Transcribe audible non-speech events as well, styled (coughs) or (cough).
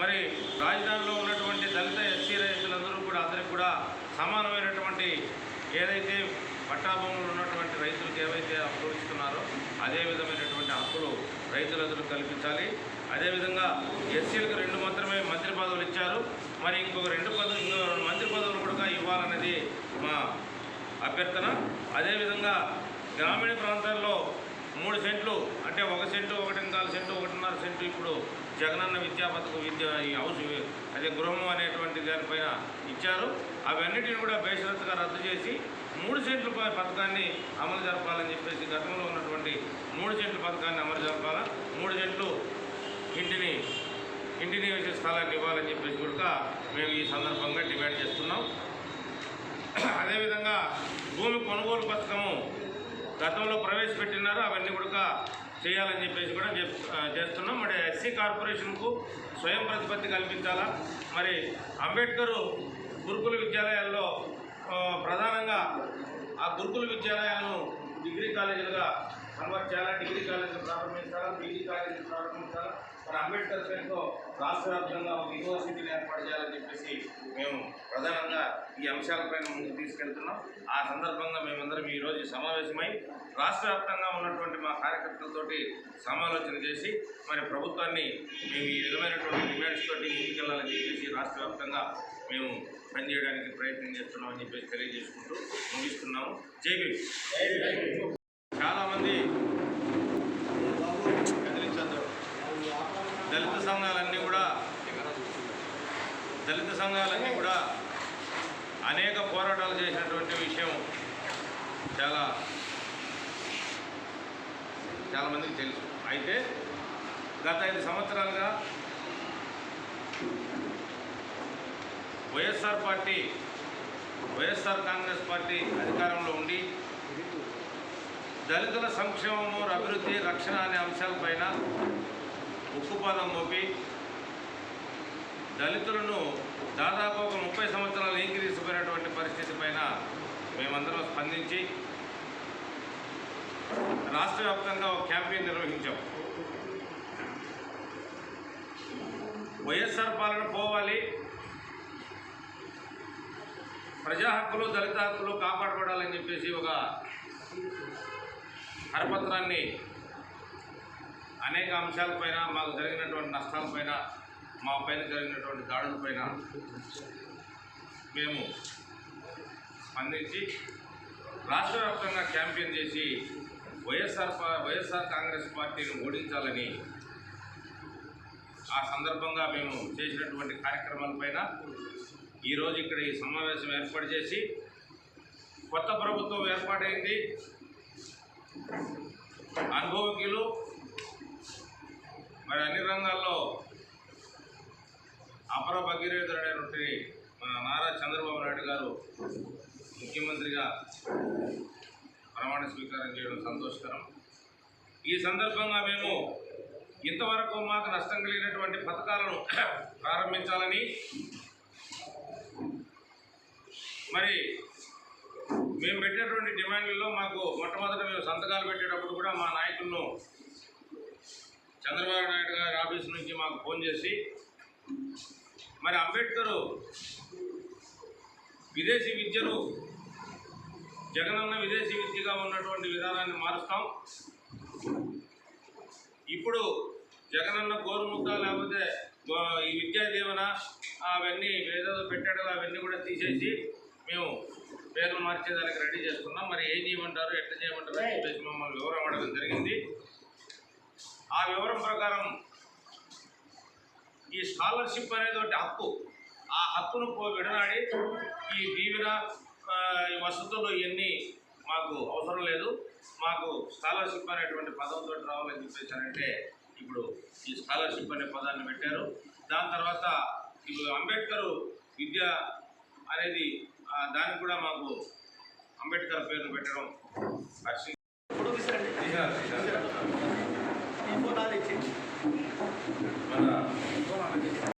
మరి రాజధానిలో ఉన్నటువంటి దళిత ఎస్సీ రైతులందరూ కూడా అందరికీ కూడా సమానమైనటువంటి ఏదైతే పట్టాభూములు ఉన్నటువంటి రైతులకు ఏవైతే హక్కులు ఇస్తున్నారో అదే విధమైనటువంటి హక్కులు రైతులందరూ కల్పించాలి. అదేవిధంగా ఎస్సీలకు రెండు మాత్రమే మంత్రి పదవులు ఇచ్చారు. మరి ఇంకొక రెండు పదవులు ఇంకో రెండు మంత్రి పదవులు కూడా ఇవ్వాలనేది మా అభ్యర్థన. అదేవిధంగా గ్రామీణ ప్రాంతాల్లో మూడు సెంట్లు అంటే ఒక సెంటు ఒకటి నాలుగు ఇప్పుడు జగనన్న విద్యా పథకం విద్య ఈ హౌస్ అదే గృహం అనేటువంటి దానిపైన ఇచ్చారు. అవన్నిటిని కూడా బేషరత్తుగా రద్దు చేసి మూడు సెంట్ల పథకాన్ని అమలు జరపాలని చెప్పేసి గతంలో ఉన్నటువంటి మూడు సెంట్ల పథకాన్ని అమలు జరపాలా మూడు సెంట్లు ఇంటిని ఇంటిని వచ్చే స్థలాన్ని ఇవ్వాలని చెప్పేసి కూడా మేము ఈ సందర్భంగా డిమాండ్ చేస్తున్నాం. అదేవిధంగా భూమి కొనుగోలు పథకము గతంలో ప్రవేశపెట్టినారు. అవన్నీ కూడా చేయాలని చెప్పేసి కూడా చేస్తున్నాం. మరి ఎస్సీ కార్పొరేషన్కు స్వయం ప్రతిపత్తి కల్పించాలా? మరి అంబేద్కర్ గురుకుల విద్యాలయాల్లో ప్రధానంగా ఆ గురుకుల విద్యాలయాలను డిగ్రీ కాలేజీలుగా కన్వర్ట్ చేయాలా? డిగ్రీ కాలేజీలు ప్రారంభించాలా? పీజీ కాలేజీలు ప్రారంభించాలా? మరి అంబేద్కర్ పేరుతో రాష్ట్ర వ్యాప్తంగా ఒక యూనివర్సిటీని ఏర్పాటు చేయాలని చెప్పేసి మేము ప్రధానంగా ఈ అంశాలపైన ముందుకు తీసుకెళ్తున్నాం. ఆ సందర్భంగా మేమందరం ఈరోజు సమావేశమై రాష్ట్ర వ్యాప్తంగా ఉన్నటువంటి మా కార్యకర్తలతోటి సమాలోచన చేసి మరి ప్రభుత్వాన్ని మేము ఈ విధమైనటువంటి డిమాండ్స్ తోటి ముందుకెళ్ళాలని చెప్పేసి రాష్ట్ర వ్యాప్తంగా మేము పనిచేయడానికి ప్రయత్నం చేస్తున్నామని చెప్పేసి తెలియజేసుకుంటూ ముగిస్తున్నాము. జై కదిలించద్దు దళిత సంఘాలన్నీ కూడా దళిత సంఘాలన్నీ కూడా అనేక పోరాటాలు చేసినటువంటి విషయం చాలా చాలామందికి తెలుసు. అయితే గత ఐదు సంవత్సరాలుగా YSR party YSR Congress party అధికారంలో ఉండి దళితుల సంక్షేమము అభివృద్ధి రక్షణ అనే అంశాలపైన ఉక్కుపాదం మోపి దళితులను దాదాపు ఒక ముప్పై సంవత్సరాలు ఏకి పరిస్థితి పైన మేమందరం స్పందించి రాష్ట్ర వ్యాప్తంగా ఒక క్యాంపెయిన్ నిర్వహించాం. వైఎస్ఆర్ పాలన పోవాలి. ప్రజా హక్కులు దళిత హక్కులు కాపాడబడాలని చెప్పేసి ఒక కరపత్రాన్ని అనేక అంశాలపైన మాకు జరిగినటువంటి నష్టాలపైన మా పైన జరిగినటువంటి దాడులపైన మేము స్పందించి రాష్ట్ర వ్యాప్తంగా క్యాంపెయిన్ చేసి వైఎస్ఆర్ వైఎస్ఆర్ కాంగ్రెస్ పార్టీని ఓడించాలని ఆ సందర్భంగా మేము చేసినటువంటి కార్యక్రమాలపైన ఈరోజు ఇక్కడ ఈ సమావేశం ఏర్పాటు చేసి కొత్త ప్రభుత్వం ఏర్పాటైంది. అనుభవజ్ఞులు మరి అన్ని రంగాల్లో అపర భగీరథుడైనటువంటి మన నారా చంద్రబాబు నాయుడు గారు ముఖ్యమంత్రిగా ప్రమాణ స్వీకారం చేయడం సంతోషకరం. ఈ సందర్భంగా మేము ఇంతవరకు మాకు నష్టం కలిగినటువంటి పథకాలను (coughs) ప్రారంభించాలని మరి మేము పెట్టినటువంటి డిమాండ్లలో మాకు మొట్టమొదట మేము సంతకాలు పెట్టేటప్పుడు కూడా మా నాయకులను చంద్రబాబు ఆఫీస్ నుంచి మాకు ఫోన్ చేసి మరి అంబేద్కరు విదేశీ విద్యను జగనన్న విదేశీ విద్యగా ఉన్నటువంటి విధానాన్ని మారుస్తాం. ఇప్పుడు జగనన్న గోరుముద్ద లేకపోతే ఈ విద్యా దీవెన అవన్నీ ఏదో పెట్టాడు అవన్నీ కూడా తీసేసి మేము పేర్లు మార్చేదానికి రెడీ చేస్తున్నాం. మరి ఏం చేయమంటారు ఎట్లా చేయమంటారు అని చెప్పేసి మమ్మల్ని వివరం అడగడం జరిగింది. ఆ వివరం ప్రకారం ఈ స్కాలర్షిప్ అనేది ఒకటి హక్కు ఆ హక్కును విడనాడి ఈ దీవెన వసతులు ఇవన్నీ మాకు అవసరం లేదు. మాకు స్కాలర్షిప్ అనేటువంటి పదంతో రావాలని చెప్పేసానంటే ఇప్పుడు ఈ స్కాలర్షిప్ అనే పదాన్ని పెట్టారు. దాని తర్వాత ఇప్పుడు అంబేద్కర్ విద్య అనేది దానికి కూడా మాకు అంబేద్కర్ పేరు పెట్టడం まだ、どうなんですか